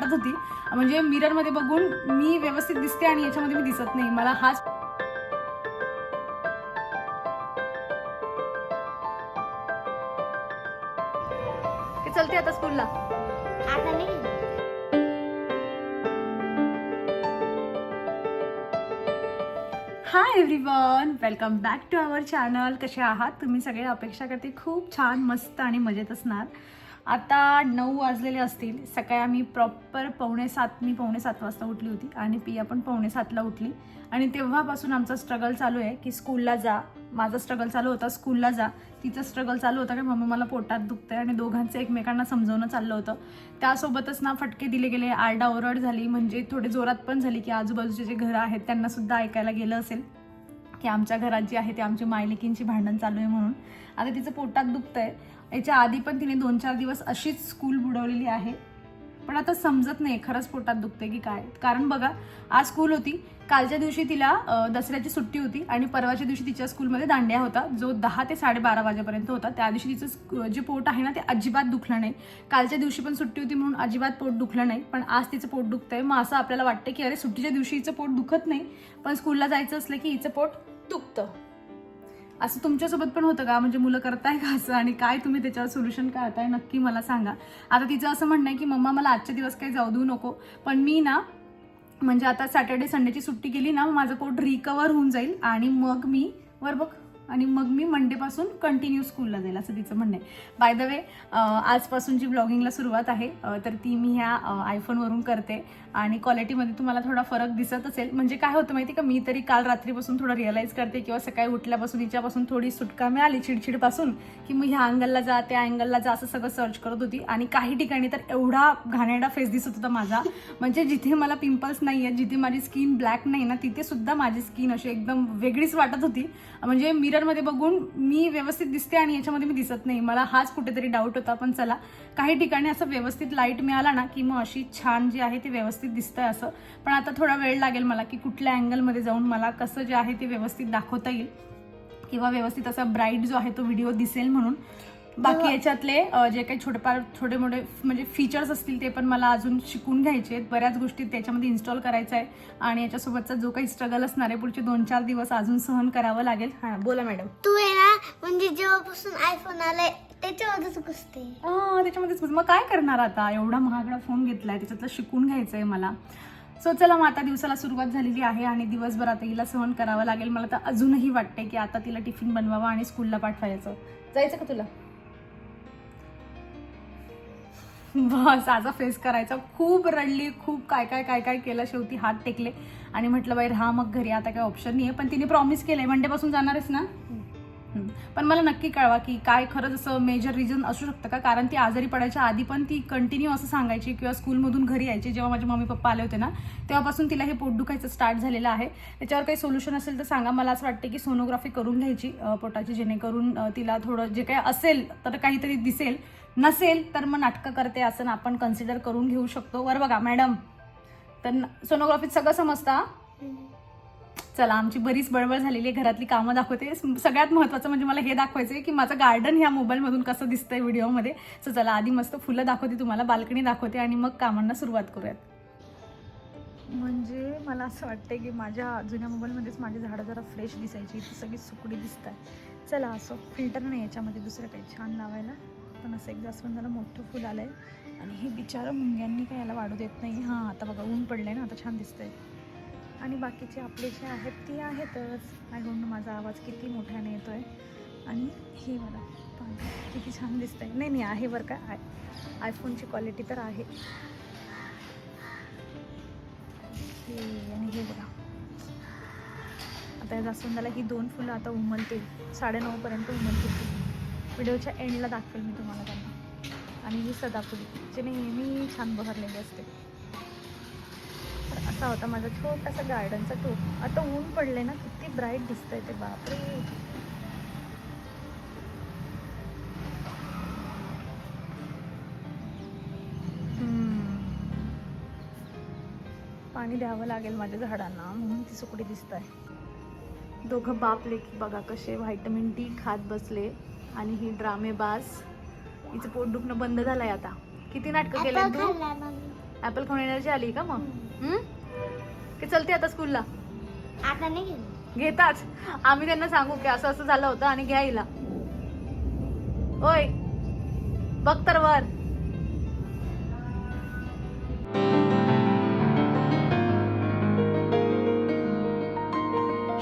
वाटत होती. म्हणजे मिररमध्ये बघून मी व्यवस्थित दिसते आणि याच्यामध्ये मी दिसत नाही. मला हाच चलते आता स्कूलला आता नाही. Hi everyone welcome back to our channel कसे आहात? तुम्ही सगळे अपेक्षा करते खूप छान मस्त आणि मजेत असणार. आता नऊ वाजलेले असतील. सकाळी आम्ही प्रॉपर पावणे सात मी पावणे सात वाजता उठली होती आणि पिया पण पावणे सातला उठली. आणि तेव्हापासून आमचा स्ट्रगल चालू आहे की स्कूलला जा. माझा स्ट्रगल चालू होता स्कूलला जा. तिचं स्ट्रगल चालू होता की मम्मी मला पोटात दुखतंय आणि दोघांचं एकमेकांना समजवणं चाललं होतं. त्यासोबतच ना फटके दिले गेले आरडाओरड झाली. म्हणजे थोडे जोरात पण झाली की आजूबाजूचे जे घरं आहेत त्यांना सुद्धा ऐकायला गेलं असेल. की आमच्या घरात जी आहे ती आमची मायलेकींची भांडण चालू आहे म्हणून. आता तिचं पोटात दुखतंय. याच्या आधी पण तिने दोन चार दिवस अशीच स्कूल बुडवलेली आहे. पण आता समजत नाही खरंच पोटात दुखते की काय. कारण बघा आज स्कूल होती कालच्या दिवशी तिला दसऱ्याची सुट्टी होती आणि परवाच्या दिवशी तिच्या स्कूलमध्ये दांड्या होता जो दहा ते साडेबारा वाजेपर्यंत होता. त्या दिवशी तिचं जे पोट आहे ना ते अजिबात दुखलं नाही. कालच्या दिवशी पण सुट्टी होती म्हणून अजिबात पोट दुखलं नाही पण आज तिचं पोट दुखतंय. मग असं आपल्याला वाटतं की अरे सुट्टीच्या दिवशी हिचं पोट दुखत नाही पण स्कूलला जायचं असलं की हिचं पोट दुखतं. असं तुमच्यासोबत पण होतं का? म्हणजे मुलं करताय का असं? आणि काय तुम्ही त्याच्यावर सोल्युशन काढताय? नक्की मला सांगा. आता तिचं असं म्हणणं आहे की मम्मा मला आजच्या दिवस काही जाऊ देऊ नको. पण मी ना म्हणजे आता सॅटर्डे संडेची सुट्टी केली ना माझं पोट रिकवर होऊन जाईल. आणि मग मी वर बघ आणि मग मी मंडेपासून कंटिन्यू स्कूलला जाईल असं तिचं म्हणणं आहे. बाय द वे आजपासून जी ब्लॉगिंगला सुरुवात आहे तर ती मी ह्या आयफोनवरून करते. आणि क्वालिटीमध्ये तुम्हाला थोडा फरक दिसत असेल. म्हणजे काय होतं माहिती का? मी तरी काल रात्रीपासून थोडं रिअलाईज करते किंवा सकाळी उठल्यापासून हिच्यापासून थोडी सुटका मिळाली चिडचिडपासून की मग ह्या अँगलला जा त्या अँगलला जा असं सगळं सर्च करत होती. आणि काही ठिकाणी तर एवढा घाणेरडा फेस दिसत होता माझा. म्हणजे जिथे मला पिंपल्स नाही आहेत जिथे माझी स्किन ब्लॅक नाही ना तिथे सुद्धा माझी स्किन अशी एकदम वेगळीच वाटत होती. म्हणजे मिरर मिररमध्ये बघून मी व्यवस्थित दिसते आणि याच्यामध्ये मी दिसत नाही. मला हाच कुठेतरी डाऊट होता पण चला. काही ठिकाणी असं व्यवस्थित लाइट मिळाला ना की मग अशी छान जी आहे ती व्यवस्थित दिसतंय असं. पण आता थोडा वेळ लागेल मला की कुठल्या अँगलमध्ये जाऊन मला कसं जे आहे ते व्यवस्थित दाखवता येईल. किंवा व्यवस्थित असा ब्राईट जो आहे तो व्हिडिओ दिसेल म्हणून. बाकी याच्यातले जे काही छोटेफार छोटे मोठे म्हणजे फीचर्स असतील ते पण मला अजून शिकून घ्यायचे आहेत. बऱ्याच गोष्टी त्याच्यामध्ये इन्स्टॉल करायचं आहे. आणि याच्यासोबतचा जो काही स्ट्रगल असणार आहे पुढचे दोन चार दिवस अजून सहन करावं लागेल. हां बोला मॅडम. तू आहे ना म्हणजे जेव्हापासून आयफोन आलाय घुसते. हा त्याच्यामध्येच मग काय करणार आता? एवढा महागडा फोन घेतलाय त्याच्यातलं शिकून घ्यायचं आहे मला. सो चला मग आता दिवसाला सुरुवात झालेली आहे आणि दिवसभर आता हिला सहन करावं लागेल. मला तर अजूनही वाटते की आता तिला टिफिन बनवावा आणि स्कूलला पाठवायचं. जायचं का तुला? बस आजा फेस करायचा. खूप रडली खूप काय काय काय काय केलं शेवटी हात टेकले. आणि म्हटलं बाई राहा मग घरी आता काय ऑप्शन नाही आहे पण तिने प्रॉमिस केलंय. मंडेपासून जाणारच ना? पण मला नक्की कळवा की काय खरंच असं मेजर रिझन असू शकतं का? कारण ती आजारी पडायच्या आधी पण ती कंटिन्यू असं सांगायची किंवा स्कूलमधून घरी यायची. जेव्हा माझे मम्मी पप्पा आले होते ना तेव्हापासून तिला हे पोट दुखायचं स्टार्ट झालेलं आहे. त्याच्यावर काही सोल्युशन असेल तर सांगा. मला असं वाटतं की सोनोग्राफी करून घ्यायची पोटाची जेणेकरून तिला थोडं जे काही असेल तर काहीतरी दिसेल. नसेल तर मग नाटकं करते असं आपण कन्सिडर करून घेऊ शकतो. वर बघा मॅडम तर सोनोग्राफीत सगळं समजता चला आमची बरीच बळबळ झालेली आहे घरातली कामं दाखवते. सगळ्यात महत्त्वाचं म्हणजे मला हे दाखवायचं आहे की माझं गार्डन ह्या मोबाईलमधून कसं दिसतंय व्हिडिओमध्ये सो चला आधी मस्त फुलं दाखवते तुम्हाला बाल्कनी दाखवते आणि मग कामांना सुरुवात करूयात. म्हणजे मला असं वाटतं की माझ्या जुन्या मोबाईलमध्येच माझी झाडं जरा फ्रेश दिसायची ती सगळी सुकडी दिसत आहे चला असं फिल्टर नाही याच्यामध्ये दुसरं काही छान लावायला. पण असं एक जास्वंदाला मोठं फुल आलं आहे आणि हे बिचारं मुंग्यांनी काय याला वाढू देत नाही. हां आता बघा ऊन पडलं आहे ना आता छान दिसतंय. आणि बाकीचे आपले जे आहेत ते आहेतच. आय डोंट नो माझा आवाज किती मोठ्याने येतो आहे आणि हे मला पाहा, किती छान दिसतंय. नाही नाही आहे बरं का. आय आयफोनची क्वालिटी तर आहे. हे आणि हे बघा. आता या जास्वंदाला ही दोन फुलं आता उमलतील. साडेनऊपर्यंत उमलतील. व्हिडिओच्या एंडला दाखवेल मी तुम्हाला त्यांना. आणि ही सदाफुली जे नेहमी छान बहरलेली असते. असा होता माझा छोटासा गार्डनचा टूर आता ऊन पडले ना किती ब्राईट दिसतंय ते बापरे. पाणी द्यावं लागेल माझ्या झाडांना म्हणून ती सुकडी दिसत आहे दोघं बाप लेकी बघा कसे व्हायटमिन डी खात बसले. आणि ही ड्रामेबाज हिचं पोट दुखणं बंद झालंय आता. किती नाटकं केले तू? ऍपल खाऊन एनर्जी आली का मग? की चलते आता स्कूलला. आता नाही घेताच आम्ही त्यांना सांगू की असं असं झालं होतं आणि घ्या हिला. ओय बघ तर वर.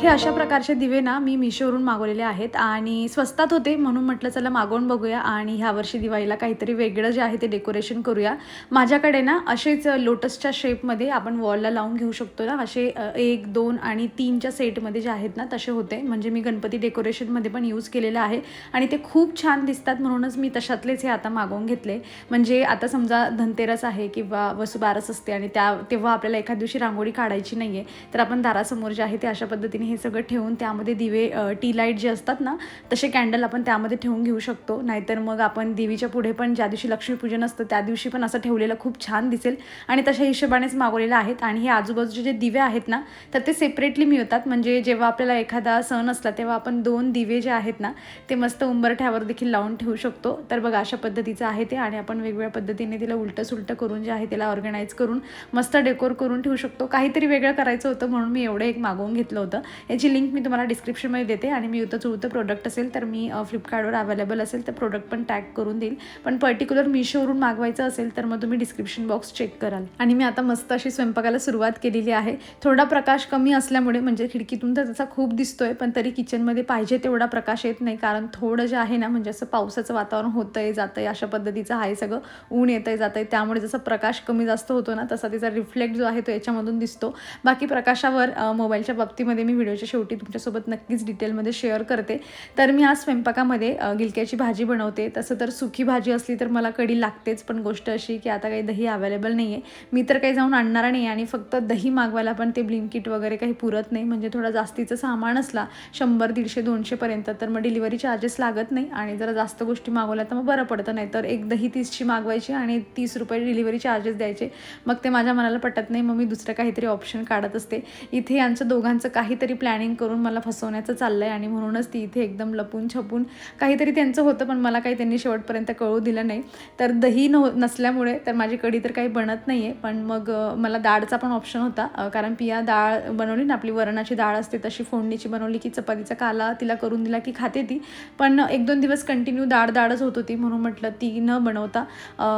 हे अशा प्रकारचे दिवे ना मी मिशोवरून मागवलेले आहेत आणि स्वस्तात होते म्हणून म्हटलं चला मागवून बघूया आणि ह्या वर्षी दिवाळीला काहीतरी वेगळं जे आहे ते डेकोरेशन करूया. माझ्याकडे ना असेच लोटसच्या शेपमध्ये आपण वॉलला लावून घेऊ शकतो ना असे एक दोन आणि तीनच्या सेटमध्ये जे आहेत ना तसे होते. म्हणजे मी गणपती डेकोरेशनमध्ये पण यूज केलेलं आहे आणि ते खूप छान दिसतात म्हणूनच मी तशातलेच हे आता मागवून घेतले. म्हणजे आता समजा धनतेरस आहे किंवा वसुबारस असते आणि त्या तेव्हा आपल्याला एखाद दिवशी रांगोळी काढायची नाही आहे तर आपण दारासमोर जे आहे ते अशा पद्धतीने हे सगळं ठेवून त्यामध्ये दिवे टी लाइट जे असतात ना तसे कॅन्डल आपण त्यामध्ये ठेवून घेऊ शकतो. नाहीतर मग आपण देवीच्या पुढे पण ज्या दिवशी लक्ष्मीपूजन असतं त्या दिवशी पण असं ठेवलेलं खूप छान दिसेल. आणि तशा हिशोबानेच मागवलेलं आहेत. आणि हे आजूबाजूचे जे दिवे आहेत ना तर ते सेपरेटली मिळतात. म्हणजे जेव्हा आपल्याला एखादा सण असला तेव्हा आपण दोन दिवे जे आहेत ना ते मस्त उंबरठ्यावर देखील लावून ठेवू शकतो. तर बघा अशा पद्धतीचं आहे ते. आणि आपण वेगवेगळ्या पद्धतीने तिला उलटं सुलटं करून जे आहे त्याला ऑर्गनाईज करून मस्त डेकोर करून ठेवू शकतो. काहीतरी वेगळं करायचं होतं म्हणून मी एवढं एक मागवून घेतलं होतं. याची लिंक मी तुम्हाला डिस्क्रिप्शनमध्ये देते. आणि मी उतं चुळतं प्रोडक्ट असेल तर मी फ्लिपकार्टवर अवेलेबल असेल तर प्रोडक्ट पण टॅग करून देईल. पण पर्टिक्युलर मिशोवरून मागवायचं असेल तर मग तुम्ही डिस्क्रिप्शन बॉक्स चेक कराल. आणि मी आता मस्त अशी स्वयंपाकाला सुरुवात केलेली आहे. थोडा प्रकाश कमी असल्यामुळे म्हणजे खिडकीतून तर त्याचा खूप दिसतोय पण तरी किचनमध्ये पाहिजे तेवढा प्रकाश येत नाही. कारण थोडं जे आहे ना म्हणजे असं पावसाचं वातावरण होतं आहे जातं आहे अशा पद्धतीचं आहे सगळं. ऊन येतं आहे जातं आहे त्यामुळे जसा प्रकाश कमी जास्त होतो ना तसा तिचा रिफ्लेक्ट जो आहे तो याच्यामधून दिसतो. बाकी प्रकाशावर मोबाईलच्या बाबतीमध्ये मी व्हिडिओच्या शेवटी तुमच्यासोबत नक्कीच डिटेलमध्ये शेअर करते. तर मी आज स्वयंपाकामध्ये गिलक्याची भाजी बनवते. तसं तर सुकी भाजी असली तर मला कडी लागतेच पण गोष्ट अशी की आता काही दही अवेलेबल नाही आहे मी तर काही जाऊन आणणार नाही आणि फक्त दही मागवायला पण ते ब्लिंकिट वगैरे काही पुरत नाही. म्हणजे थोडा जास्तीचं सामान असला शंभर दीडशे दोनशेपर्यंत तर मग डिलिव्हरी चार्जेस लागत नाही. आणि जरा जास्त गोष्टी मागवल्या तर मग बरं पडतं नाही तर एक दही तीसची मागवायची आणि तीस रुपये डिलिव्हरी चार्जेस द्यायचे. मग ते माझ्या मनाला पटत नाही मग मी दुसरं काहीतरी ऑप्शन काढत असते. इथे यांचं दोघांचं काहीतरी प्लॅनिंग करून मला फसवण्याचं चाललं आहे आणि म्हणूनच ती इथे एकदम लपून छपून काहीतरी त्यांचं होतं पण मला काही त्यांनी शेवटपर्यंत कळू दिलं नाही. तर दही न नसल्यामुळे तर माझी कढी तर काही बनत नाही आहे पण मग मला डाळचा पण ऑप्शन होता. कारण पिया डाळ बनवली ना आपली वरणाची डाळ असते तशी फोडणीची बनवली की चपातीचा काला तिला करून दिला की खाते ती. पण एक दोन दिवस कंटिन्यू डाळ डाळच होत होती म्हणून म्हटलं ती न बनवता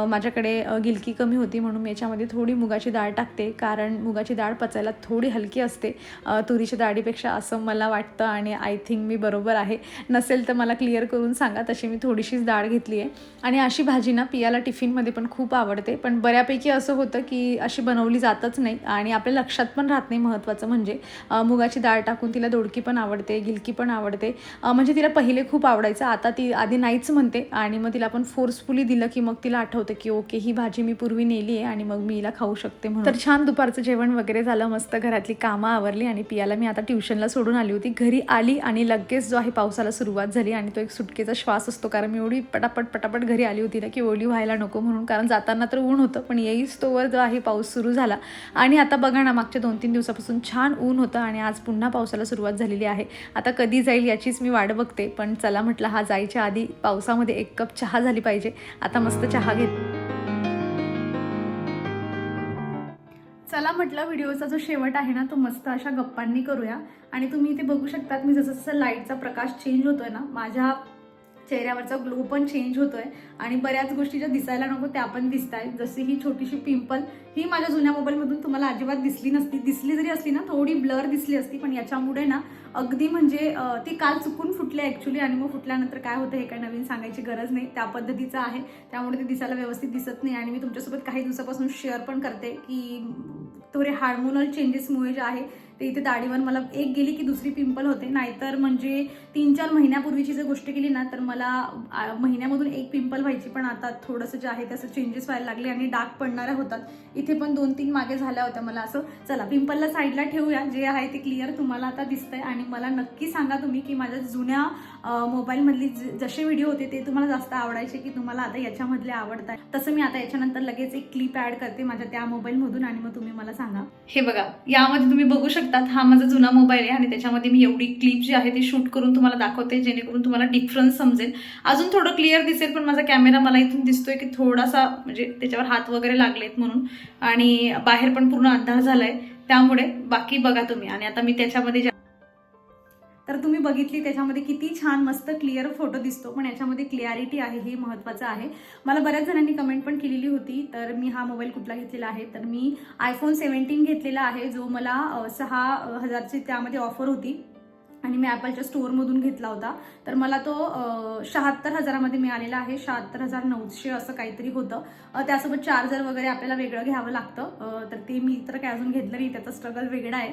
माझ्याकडे गिलकी कमी होती म्हणून मी याच्यामध्ये थोडी मुगाची डाळ टाकते. कारण मुगाची डाळ पचायला थोडी हलकी असते. तुरीच्या डाळीपेक्षा असं मला वाटतं आणि आय थिंक मी बरोबर आहे. नसेल तर मला क्लिअर करून सांगा तशी मी थोडीशीच डाळ घेतली आहे. आणि अशी भाजी ना पियाला टिफिनमध्ये पण खूप आवडते. पण बऱ्यापैकी असं होतं की अशी बनवली जातच नाही आणि आपल्या लक्षात पण राहत नाही महत्त्वाचं म्हणजे. मुगाची डाळ टाकून तिला दोडकी पण आवडते गिलकी पण आवडते. म्हणजे तिला पहिले खूप आवडायचं. आता ती आधी नाहीच म्हणते आणि मग तिला आपण फोर्सफुली दिलं की मग तिला आठवतं की ओके ही भाजी मी पूर्वी नेली आहे आणि मग मी हिला खाऊ शकते म्हणून. तर छान दुपारचं जेवण वगैरे झालं. मस्त घरातली कामं आवरली आणि पियाला मी आता ट्युशनला सोडून आली होती. घरी आली आणि लगेच जो आहे पावसाला सुरुवात झाली आणि तो एक सुटकेचा श्वास असतो. कारण मी एवढी पटापट पटापट घरी आली होती ना की ओली व्हायला नको म्हणून. कारण जाताना तर ऊन होतं पण येईस तोवर जो आहे पाऊस सुरू झाला. आणि आता बघा ना मागच्या दोन तीन दिवसापासून छान ऊन होतं आणि आज पुन्हा पावसाला सुरुवात झालेली आहे. आता कधी जाईल याचीच मी वाट बघते पण चला म्हटलं हा जायच्या आधी पावसामध्ये एक कप चहा झाली पाहिजे. आता मस्त चहा घेत. चला म्हटलं व्हिडिओचा जो शेवट आहे ना तो मस्त अशा गप्पांनी करूया. आणि तुम्ही इथे बघू शकतात मी जसं जसं लाईटचा प्रकाश चेंज होतोय ना माझ्या चेहऱ्यावरचा ग्लो पण चेंज होतोय. आणि बऱ्याच गोष्टी ज्या दिसायला नको त्या पण दिसत आहेत जशी ही छोटीशी पिंपल ही माझ्या जुन्या मोबाईलमधून तुम्हाला अजिबात दिसली नसती. दिसली जरी असली ना थोडी ब्लर दिसली असती पण याच्यामुळे ना अगदी म्हणजे ती काल चुकून फुटले ॲक्च्युली आणि मग फुटल्यानंतर काय होतं हे काय नवीन सांगायची गरज नाही. त्या पद्धतीचं आहे. त्यामुळे ते दिसायला व्यवस्थित दिसत नाही. आणि मी तुमच्यासोबत काही दिवसापासून शेअर पण करते की थोडे हार्मोनल चेंजेसमुळे जे आहे ते इथे दाढीवर मला एक गेली की दुसरी पिंपल होते. नाहीतर म्हणजे तीन चार महिन्यापूर्वीची जर गोष्ट केली ना तर मला महिन्यामधून एक पिंपल व्हायची. पण आता थोडंसं जे आहे त्याचं चेंजेस व्हायला लागले आणि डाग पडणाऱ्या होतात. इथे पण दोन तीन मागे झाल्या होत्या मला असं. चला पिंपलला साईडला ठेवूया. जे आहे ते क्लिअर तुम्हाला आता दिसतंय. आणि मला नक्की सांगा तुम्ही की माझ्या जुन्या मोबाईलमधली जसे व्हिडिओ होते ते तुम्हाला जास्त आवडायचे की तुम्हाला आता याच्यामधले आवडतात तसं मी आता याच्यानंतर लगेच एक क्लिप ऍड करते माझ्या त्या मोबाईलमधून आणि मग तुम्ही मला सांगा. हे बघा यामध्ये तुम्ही बघू शकता शकतात हा माझा जुना मोबाईल आहे आणि त्याच्यामध्ये मी एवढी क्लिप जी आहे ती शूट करून तुम्हाला दाखवते जेणेकरून तुम्हाला डिफरन्स समजेल. अजून थोडं क्लिअर दिसेल पण माझा कॅमेरा मला इथून दिसतोय की थोडासा म्हणजे त्याच्यावर हात वगैरे लागलेत म्हणून. आणि बाहेर पण पूर्ण अंधार झालाय. त्यामुळे बाकी बघा तुम्ही. आणि आता मी त्याच्यामध्ये ज्या- तर तुम्ही बघितली त्याच्यामध्ये किती छान मस्त क्लिअर फोटो दिसतो. पण याच्यामध्ये क्लिअरिटी आहे हे महत्त्वाचं आहे. मला बऱ्याच जणांनी कमेंट पण केलेली होती. तर मी हा मोबाईल कुठला घेतलेला आहे? तर मी आयफोन सेव्हन्टीन घेतलेला आहे जो मला सहा हजारची त्यामध्ये ऑफर होती. आणि मी ॲपलच्या स्टोअरमधून घेतला होता. तर मला तो शहात्तर हजारामध्ये मिळालेला आहे. शहात्तर हजार नऊशे असं काहीतरी होतं. त्यासोबत चार्जर वगैरे आपल्याला वेगळं घ्यावं लागतं. तर ते मी तर काय अजून घेतलं नाही. त्याचा स्ट्रगल वेगळा आहे.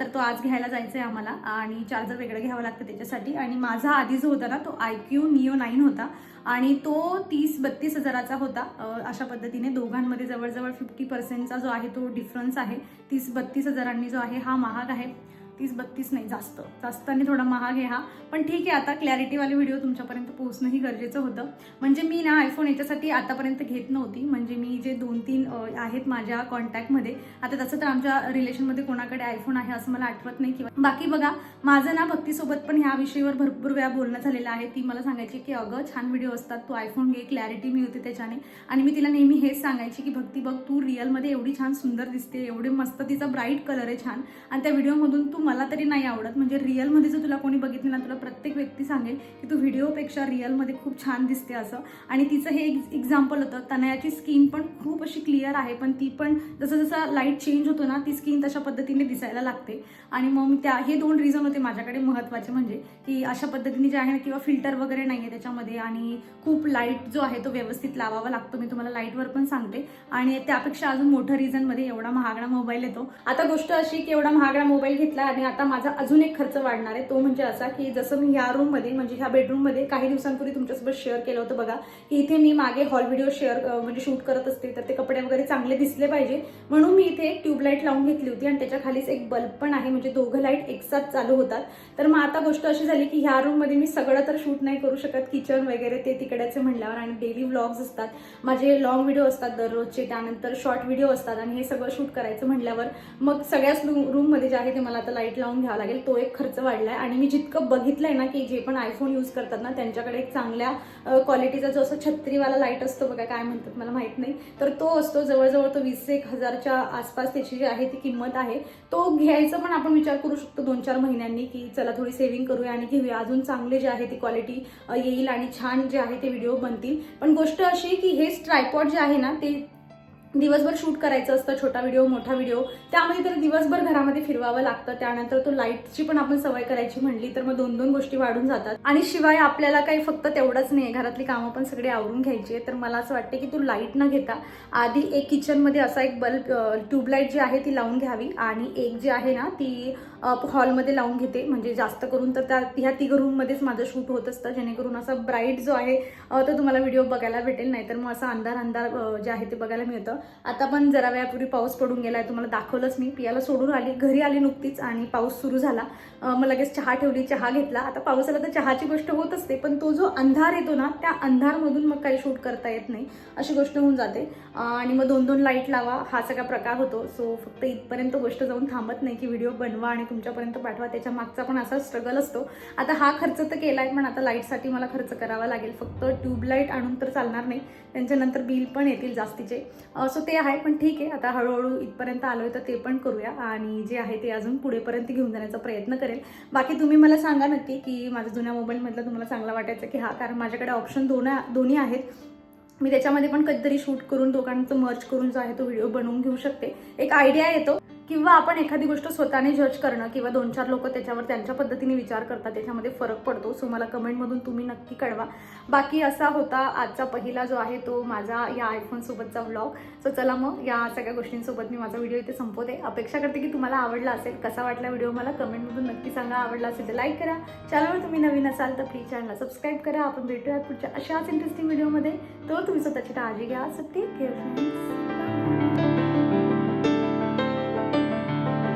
तर तो आज घ्यायला जायचं आहे आम्हाला. आणि चार्जर वेगळं घ्यावं लागतं त्याच्यासाठी. आणि माझा आधी जो होता ना तो आय क्यू निओ नाईन होता. आणि तो तीस बत्तीस हजाराचा होता. अशा पद्धतीने दोघांमध्ये जवळजवळ फिफ्टी पर्सेंटचा जो आहे तो डिफरन्स आहे. तीस बत्तीस हजारांनी जो आहे हा महाग आहे. तीस बत्तीस नाही जास्त. जास्त आणि थोडा महाग आहे हा. पण ठीक आहे आता क्लॅरिटीवाले व्हिडिओ तुमच्यापर्यंत पोहोचणंही गरजेचं होतं. म्हणजे मी ना आयफोन याच्यासाठी आतापर्यंत घेत नव्हती. म्हणजे मी जे दोन तीन आहेत माझ्या कॉन्टॅक्टमध्ये आता तसं तर आमच्या रिलेशनमध्ये कोणाकडे आयफोन आहे असं मला आठवत नाही. किंवा बाकी बघा माझं ना भक्तीसोबत पण ह्या विषयावर भरपूर वेळा बोलणं झालेलं आहे. ती मला सांगायची की अगं छान व्हिडिओ असतात. तू आयफोन घे क्लॅरिटी मिळते त्याच्याने. आणि मी तिला नेहमी हेच सांगायची की भक्ती बघ तू रिअलमध्ये एवढी छान सुंदर दिसते एवढे मस्त तिचा ब्राईट कलर आहे छान. आणि त्या व्हिडिओमधून तू मला तरी नाही आवडत. म्हणजे रिअलमध्ये जर तुला कोणी बघितलं ना तुला प्रत्येक व्यक्ती सांगेल की तू व्हिडिओपेक्षा रिअलमध्ये खूप छान दिसते असं. आणि तिचं हे एक्झाम्पल होतं तनयाची स्किन पण खूप अशी क्लिअर आहे पण ती पण जसं जसं लाइट चेंज होतो ना ती स्किन तशा पद्धतीने दिसायला लागते. आणि मग त्या हे दोन रिझन होते माझ्याकडे महत्त्वाचे म्हणजे की अशा पद्धतीने जे आहे ना किंवा फिल्टर वगैरे नाही आहे त्याच्यामध्ये आणि खूप लाइट जो आहे तो व्यवस्थित लावावा लागतो. मी तुम्हाला लाईटवर पण सांगते. आणि त्यापेक्षा अजून मोठं रिझनमध्ये एवढा महागडा मोबाईल येतो. आता गोष्ट अशी की एवढा महागडा मोबाईल घेतला आणि आता माझा अजून एक खर्च वाढणार आहे. तो म्हणजे असा की जसं मी ह्या रूममध्ये म्हणजे ह्या बेडरूममध्ये काही दिवसांपूर्वी तुमच्यासोबत शेअर केलं होतं बघा की इथे मी मागे हॉल व्हिडिओ शेअर म्हणजे शूट करत असते. तर ते कपडे वगैरे चांगले दिसले पाहिजे. म्हणून मी इथे एक ट्यूबलाईट लावून घेतली होती आणि त्याच्या खालीच एक बल्ब पण आहे. म्हणजे दोघं लाइट एकसाथ चालू होतात. तर मग आता गोष्ट अशी झाली की ह्या रूममध्ये मी सगळं तर शूट नाही करू शकत. किचन वगैरे ते तिकडेचे म्हणल्यावर आणि डेली व्लॉग्स असतात. माझे लॉंग व्हिडिओ असतात दररोजचे त्यानंतर शॉर्ट व्हिडिओ असतात आणि हे सगळं शूट करायचं म्हटल्यावर मग सगळ्याच रूममध्ये जे आहे ते मला आता लाइट लावून घ्यावं लागेल. तो एक खर्च वाढलाय. आणि मी जितकं बघितलंय ना की जे पण आयफोन यूज करतात ना त्यांच्याकडे एक चांगल्या क्वालिटीचा जो असं छत्रीवाला लाइट असतो बघा काय म्हणतात मला माहीत नाही. तर तो असतो जवळजवळ तो वीस एक हजारच्या आसपास त्याची जी आहे ती किंमत आहे. तो घ्यायचा पण आपण विचार करू शकतो दोन चार महिन्यांनी की चला थोडी सेव्हिंग करूया आणि घेऊया. अजून चांगले जे आहे ती क्वालिटी येईल आणि छान जे आहे ते व्हिडिओ बनतील. पण गोष्ट अशी की हे ट्रायपॉड जे आहे ना ते दिवसभर शूट करायचं असतं छोटा व्हिडिओ मोठा व्हिडिओ त्यामध्ये तर दिवसभर घरामध्ये फिरवावं लागतं. त्यानंतर तो लाईटची पण आपण सवय करायची म्हणली तर मग दोन दोन गोष्टी वाढून जातात. आणि शिवाय आपल्याला काही फक्त तेवढंच नाही. घरातली कामं पण सगळी आवरून घ्यायची आहे तर मला असं वाटते की तू लाइट न घेता आधी एक किचनमध्ये असा एक बल्ब ट्यूबलाईट जी आहे ती लावून घ्यावी. आणि एक जी आहे ना ती हॉलमध्ये लावून घेते. म्हणजे जास्त करून तर त्या ह्या तिघ रूममध्येच माझं शूट होत असतं. जेणेकरून असा ब्राईट जो आहे तो तुम्हाला व्हिडिओ बघायला भेटेल. नाही तर मग असा अंधार अंधार जे आहे ते बघायला मिळतं. आता पण जरा वेळापूर्वी पाऊस पडून गेला आहे तुम्हाला दाखवलंच मी. पियाला सोडून आली घरी आली नुकतीच आणि पाऊस सुरू झाला. मग लगेच चहा ठेवली चहा घेतला. आता पावसाला तर चहाची गोष्ट होत असते पण तो जो अंधार येतो ना त्या अंधारमधून मग काही शूट करता येत नाही. अशी गोष्ट होऊन जाते. आणि मग दोन दोन लाइट लावा. हा सगळा प्रकार होतो. सो फक्त इथपर्यंत गोष्ट जाऊन थांबत नाही की व्हिडिओ बनवा आणि तुमच्यापर्यंत पाठवा. त्याच्या मागचा पण असा स्ट्रगल असतो. आता हा खर्च तर केला आहे पण आता लाईटसाठी मला खर्च करावा लागेल. फक्त ट्यूबलाईट आणून तर चालणार नाही. त्यांच्यानंतर बिल पण येतील जास्तीचे. सो ते आहे पण ठीक आहे. आता हळूहळू इथपर्यंत आलो आहे तर ते पण करूया. आणि जे आहे ते अजून पुढेपर्यंत घेऊन जाण्याचा प्रयत्न करेल. बाकी तुम्ही मला सांगा नक्की की माझ्या जुन्या मोबाईलमधलं तुम्हाला चांगला वाटायचं की हा कारण माझ्याकडे ऑप्शन दोन दोन्ही आहेत. मी त्याच्यामध्ये पण कधीतरी शूट करून दोघांचं मर्च करून जो आहे तो व्हिडिओ बनवून घेऊ शकते. एक आयडिया येतो. किंवा आपण एखादी गोष्ट स्वतःने जज करणं किंवा दोन चार लोक त्याच्यावर त्यांच्या पद्धतीने विचार करतात त्याच्यामध्ये फरक पडतो. सो मला कमेंटमधून तुम्ही नक्की कळवा. बाकी असा होता आजचा पहिला जो आहे तो माझा या आयफोनसोबतचा व्लॉग सो चला मग या सगळ्या गोष्टींसोबत मी माझा व्हिडिओ इथे संपवते. अपेक्षा करते की तुम्हाला आवडला असेल कसा वाटला व्हिडिओ मला कमेंटमधून नक्की सांगा. आवडला असेल तर लाईक करा. चॅनलवर तुम्ही नवीन असाल तर प्लीज चॅनलला सबस्क्राईब करा. आपण भेटूयात पुढच्या अशाच इंटरेस्टिंग व्हिडिओमध्ये तो तुम्ही स्वतःची काळजी घ्या. So take care friends